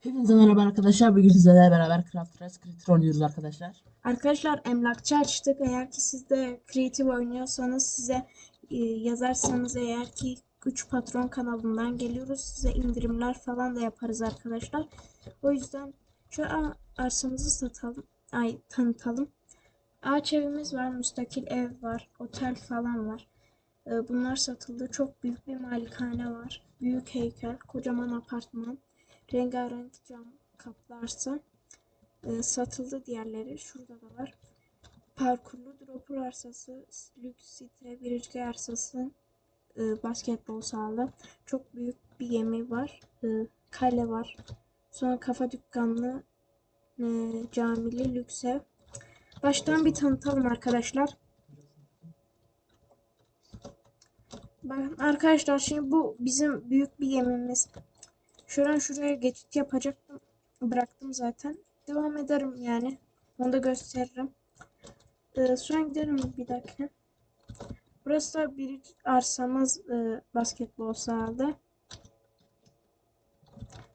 Hepinize merhaba arkadaşlar. Bugün sizlerle beraber Craft Race Creator oynuyoruz arkadaşlar. Arkadaşlar emlakçı açtık. Eğer ki siz de Creative oynuyorsanız size e, yazarsanız eğer ki 3 patron kanalından geliyoruz. Size indirimler falan da yaparız arkadaşlar. O yüzden an arsamızı satalım. Ay tanıtalım. Ağaç evimiz var, müstakil ev var, otel falan var. E, Bunlar satıldı. Çok büyük bir malikane var. Büyük heykel, kocaman apartman, rengarenk cam kaplarsa e, satıldı diğerleri. Şurada da var. Parkurlu dropper arsası, lüks site, birinci arsası, e, basketbol sahalı. Çok büyük bir gemi var. E, kale var. Sonra kafa dükkanlı, e, camili, lüks ev. Baştan bir tanıtalım arkadaşlar. Bakın arkadaşlar şimdi bu bizim büyük bir gemimiz. Şuradan şuraya geçit yapacaktım. Bıraktım zaten. Devam ederim yani. Onu da gösteririm. Ee, sonra gidelim bir dakika. Burası da bir arsamız e, basketbol sahada.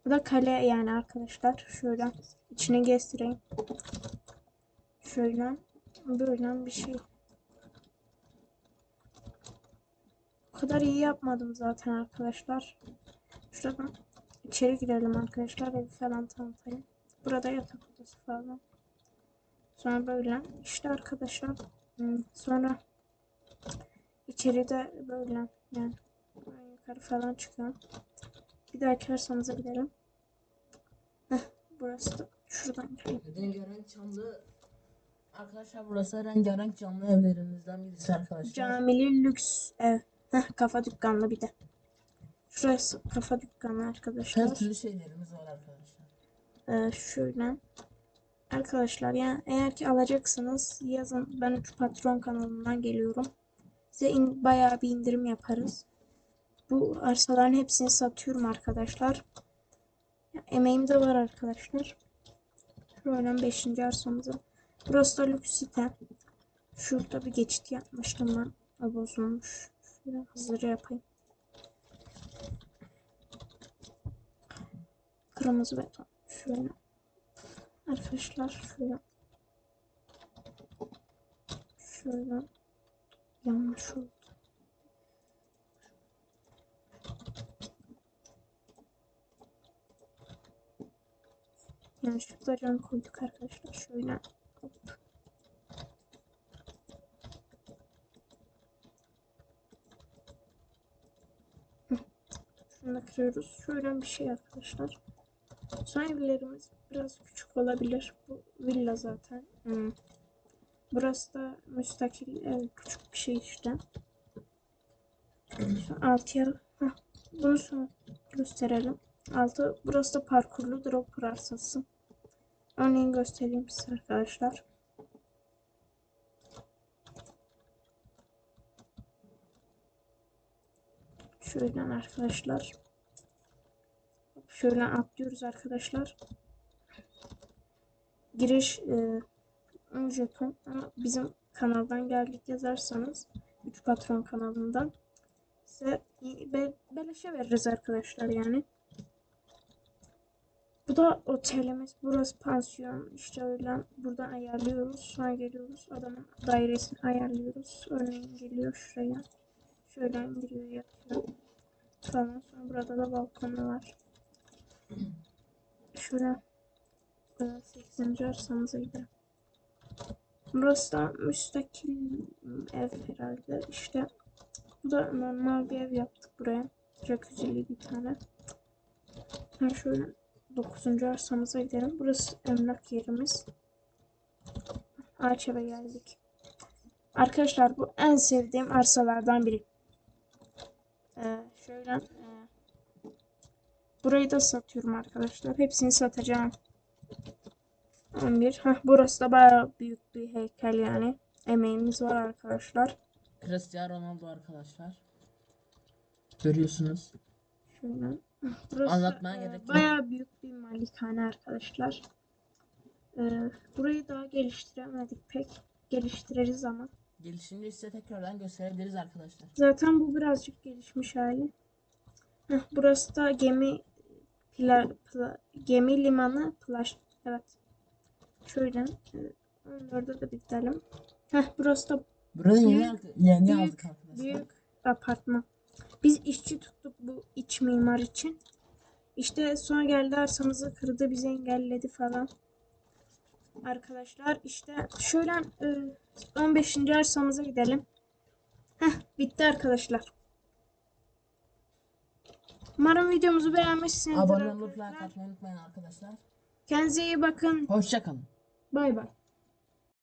Bu da kale yani arkadaşlar. Şöyle içine gezdireyim. Şöyle böyle bir şey. O kadar iyi yapmadım zaten arkadaşlar. Şuradan içeri girelim arkadaşlar. Evi falan tanıtayım. Burada yatak odası falan. Sonra böyle. İşte arkadaşlar. hmm, Sonra içeride böyle yani yukarı falan çıkıyor. Bir dahaki arsamıza gidelim. Heh, burası da şuradan. Rengarenk camlı Arkadaşlar burası rengarenk camlı evlerimizden birisi arkadaşlar. Camili lüks ev. Heh, kafa dükkanlı bir de. Şurası kafa dükkanı arkadaşlar. Her türlü şeylerimiz var arkadaşlar. Ee, şöyle. Arkadaşlar yani eğer ki alacaksınız yazın ben 3 patron kanalından geliyorum. Size in, bayağı bir indirim yaparız. Bu arsaların hepsini satıyorum arkadaşlar. Ya, emeğim de var arkadaşlar. Şöyle 5. arsamıza. Burası da lüks site. Şurada bir geçit yapmıştım ben. O bozulmuş. Şöyle hızlıca yapayım. Kırmızı beton. Şöyle. Arkadaşlar şöyle. Şöyle. Yanlış oldu. Yanlışlıkla can koyduk arkadaşlar. Şöyle. Hop. Şunu da kırıyoruz. Şöyle bir şey arkadaşlar. Son evlerimiz biraz küçük olabilir. Bu villa zaten. Hmm. Burası da müstakil ev küçük bir şey işte. Altıya Heh, bunu sonra gösterelim. Altı burası da parkurlu drop arsası. Örneğin göstereyim size arkadaşlar. Şöyle arkadaşlar. Şöyle atlıyoruz arkadaşlar. Giriş e, 10 jeton ama bizim kanaldan geldik yazarsanız 3 patron kanalından size be, beleşe veririz arkadaşlar yani. Bu da otelimiz. Burası pansiyon. İşte öyle buradan ayarlıyoruz. Sonra geliyoruz. Adamın dairesini ayarlıyoruz. Örneğin geliyor şuraya. Şöyle indiriyor yatıyor. Falan. Sonra burada da balkonu var. Şuraya 8. arsamıza gidelim. Burası da müstakil ev herhalde. İşte bu da normal bir ev yaptık buraya. Jacuzzi'li bir tane. Ben şöyle 9. arsamıza gidelim. Burası emlak yerimiz. Ağaç geldik. Arkadaşlar bu en sevdiğim arsalardan biri. Ee, şöyle e, burayı da satıyorum arkadaşlar. Hepsini satacağım. 11. Heh, burası da bayağı büyük bir heykel yani. Emeğimiz var arkadaşlar. Cristiano Ronaldo arkadaşlar. Görüyorsunuz. Şöyle. Burası Anlatmaya e, gerek yok. bayağı büyük bir malikane arkadaşlar. Ee, burayı daha geliştiremedik pek. Geliştiririz ama. Gelişince size tekrardan gösterebiliriz arkadaşlar. Zaten bu birazcık gelişmiş hali. Heh, burası da gemi Pla, pla- gemi limanı plaj. Evet. Şöyle. e, Orada da bitirelim. Heh burası da Burada yeni, Büyük- arka- yeni büyük- aldık arkadaşlar. büyük apartman. Biz işçi tuttuk bu iç mimar için. İşte sonra geldi arsamızı kırdı, bizi engelledi falan. Arkadaşlar işte şöyle e, 15. arsamıza gidelim. Heh bitti arkadaşlar. Umarım videomuzu beğenmişsinizdir Abone olup like arkadaşlar. atmayı unutmayın arkadaşlar. Kendinize iyi bakın. Hoşçakalın. Bay bay.